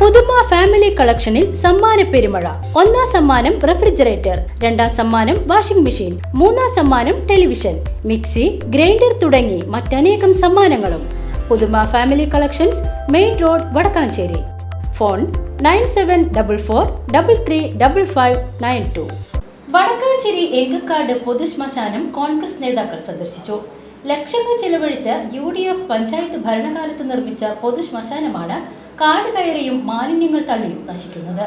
പുതുമ ഫാമിലി കളക്ഷനിൽ സമ്മാന പെരുമഴ. ഒന്നാം സമ്മാനം റെഫ്രിജറേറ്റർ രണ്ടാം സമ്മാനം വാഷിംഗ് മെഷീൻ മൂന്നാം സമ്മാനം ടെലിവിഷൻ മിക്സി ഗ്രൈൻഡർ തുടങ്ങി മറ്റനേകം സമ്മാനങ്ങളും. പുതുമ family collections main road Vadakkanchery. Phone nine seven double four double three double five nine two. Vadakkanchery Engakkad പൊതുശ്മശാനം Congress നേതാക്കൾ സന്ദർശിച്ചു. ലക്ഷങ്ങൾ ചെലവഴിച്ച് യു ഡി എഫ് പഞ്ചായത്ത് ഭരണകാലത്ത് നിർമ്മിച്ച പൊതുശ്മശാനമാണ് കാട് കയറിയും മാലിന്യങ്ങൾ തള്ളിയും നശിക്കുന്നത്.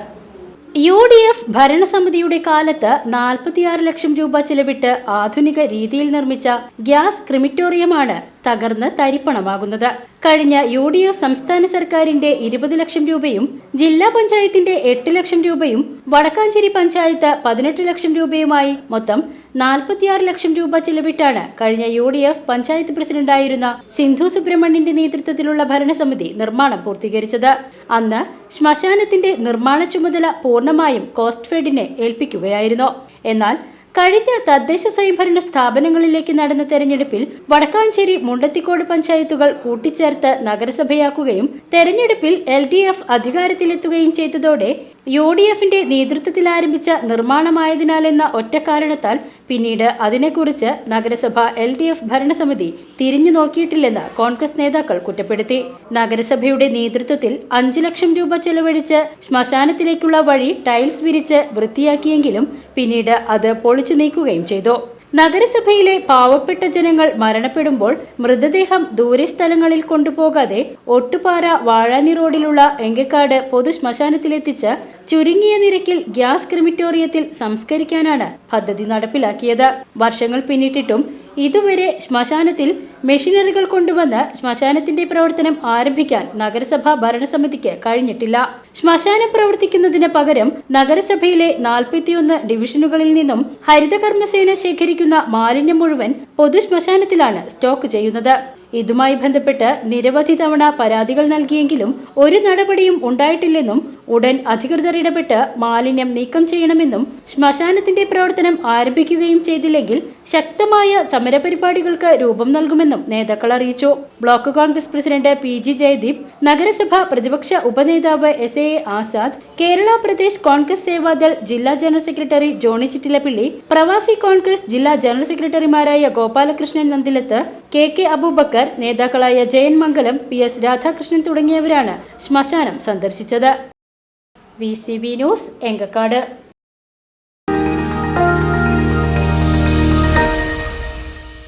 യു ഡി എഫ് ഭരണസമിതിയുടെ കാലത്ത് നാൽപ്പത്തിയാറ് ലക്ഷം രൂപ ചിലവിട്ട് ആധുനിക രീതിയിൽ നിർമ്മിച്ച ഗ്യാസ് ക്രിമിറ്റോറിയമാണ് തകർന്ന് തരിപ്പണമാകുന്നത്. കഴിഞ്ഞ യു ഡി എഫ് സംസ്ഥാന സർക്കാരിന്റെ ഇരുപത് ലക്ഷം രൂപയും ജില്ലാ പഞ്ചായത്തിന്റെ എട്ട് ലക്ഷം രൂപയും വടക്കാഞ്ചേരി പഞ്ചായത്ത് പതിനെട്ട് ലക്ഷം രൂപയുമായി മൊത്തം നാൽപ്പത്തിയാറ് ലക്ഷം രൂപ ചെലവിട്ടാണ് കഴിഞ്ഞ യു ഡി എഫ് പഞ്ചായത്ത് പ്രസിഡന്റായിരുന്ന സിന്ധു സുബ്രഹ്മണ്യന്റെ നേതൃത്വത്തിലുള്ള ഭരണസമിതി നിർമ്മാണം പൂർത്തീകരിച്ചത്. അന്ന് ശ്മശാനത്തിന്റെ നിർമ്മാണ ചുമതല പൂർണമായും കോസ്റ്റ് ഫെഡിനെ ഏൽപ്പിക്കുകയായിരുന്നു. എന്നാൽ കഴിഞ്ഞ തദ്ദേശ സ്വയംഭരണ സ്ഥാപനങ്ങളിലേക്ക് നടന്ന തെരഞ്ഞെടുപ്പിൽ വടക്കാഞ്ചേരി മുണ്ടത്തിക്കോട് പഞ്ചായത്തുകൾ കൂട്ടിച്ചേർത്ത് നഗരസഭയാക്കുകയും തെരഞ്ഞെടുപ്പിൽ എൽ ഡി എഫ് അധികാരത്തിലെത്തുകയും ചെയ്തതോടെ യു ഡി എഫിന്റെ നേതൃത്വത്തിൽ ആരംഭിച്ച ഒറ്റ കാരണത്താൽ പിന്നീട് അതിനെക്കുറിച്ച് നഗരസഭ എൽ ഡി എഫ് ഭരണസമിതി തിരിഞ്ഞു നോക്കിയിട്ടില്ലെന്ന് കോൺഗ്രസ് നേതാക്കൾ കുറ്റപ്പെടുത്തി. നഗരസഭയുടെ നേതൃത്വത്തിൽ അഞ്ചു ലക്ഷം രൂപ ചെലവഴിച്ച് ശ്മശാനത്തിലേക്കുള്ള വഴി ടൈൽസ് വിരിച്ച് വൃത്തിയാക്കിയെങ്കിലും പിന്നീട് അത് പൊളിച്ചു നീക്കുകയും ചെയ്തു. നഗരസഭയിലെ പാവപ്പെട്ട ജനങ്ങൾ മരണപ്പെടുമ്പോൾ മൃതദേഹം ദൂരെ സ്ഥലങ്ങളിൽ കൊണ്ടുപോകാതെ ഒട്ടുപാറ വാഴാനി റോഡിലുള്ള എങ്കക്കാട് പൊതു ശ്മശാനത്തിലെത്തിച്ച് ചുരുങ്ങിയ നിരക്കിൽ ഗ്യാസ് ക്രിമിറ്റോറിയത്തിൽ സംസ്കരിക്കാനാണ് പദ്ധതി നടപ്പിലാക്കിയത്. വർഷങ്ങൾ പിന്നിട്ടിട്ടും ഇതുവരെ ശ്മശാനത്തിൽ മെഷീനറികൾ കൊണ്ടുവന്ന് ശ്മശാനത്തിന്റെ പ്രവർത്തനം ആരംഭിക്കാൻ നഗരസഭ ഭരണസമിതിക്ക് കഴിഞ്ഞിട്ടില്ല. ശ്മശാനം പ്രവർത്തിക്കുന്നതിന് പകരം നഗരസഭയിലെ നാൽപ്പത്തിയൊന്ന് ഡിവിഷനുകളിൽ നിന്നും ഹരിതകർമ്മസേന ശേഖരിക്കുന്ന മാലിന്യം മുഴുവൻ പൊതുശ്മശാനത്തിലാണ് സ്റ്റോക്ക് ചെയ്യുന്നത്. ഇതുമായി ബന്ധപ്പെട്ട് നിരവധി തവണ പരാതികൾ നൽകിയെങ്കിലും ഒരു നടപടിയും ഉണ്ടായിട്ടില്ലെന്നും ഉടൻ അധികൃതർ ഇടപെട്ട് മാലിന്യം നീക്കം ചെയ്യണമെന്നും ശ്മശാനത്തിന്റെ പ്രവർത്തനം ആരംഭിക്കുകയും ചെയ്തില്ലെങ്കിൽ ശക്തമായ സമരപരിപാടികൾക്ക് രൂപം നൽകുമെന്നും നേതാക്കൾ അറിയിച്ചു. Block Congress president P G Jayadeep നഗരസഭ പ്രതിപക്ഷ ഉപനേതാവ് എസ് എ ആസാദ് കേരള പ്രദേശ് കോൺഗ്രസ് സേവാദൾ ജില്ലാ ജനറൽ സെക്രട്ടറി ജോണി ചിറ്റിലപ്പിള്ളി പ്രവാസി കോൺഗ്രസ് ജില്ലാ ജനറൽ സെക്രട്ടറിമാരായ ഗോപാലകൃഷ്ണൻ നന്ദിലത്ത് കെ കെ അബൂബക്കർ നേതാക്കളായ ജയൻ മംഗലം പി എസ് രാധാകൃഷ്ണൻ തുടങ്ങിയവരാണ് ശ്മശാനം സന്ദർശിച്ചത്. V news Engakkad.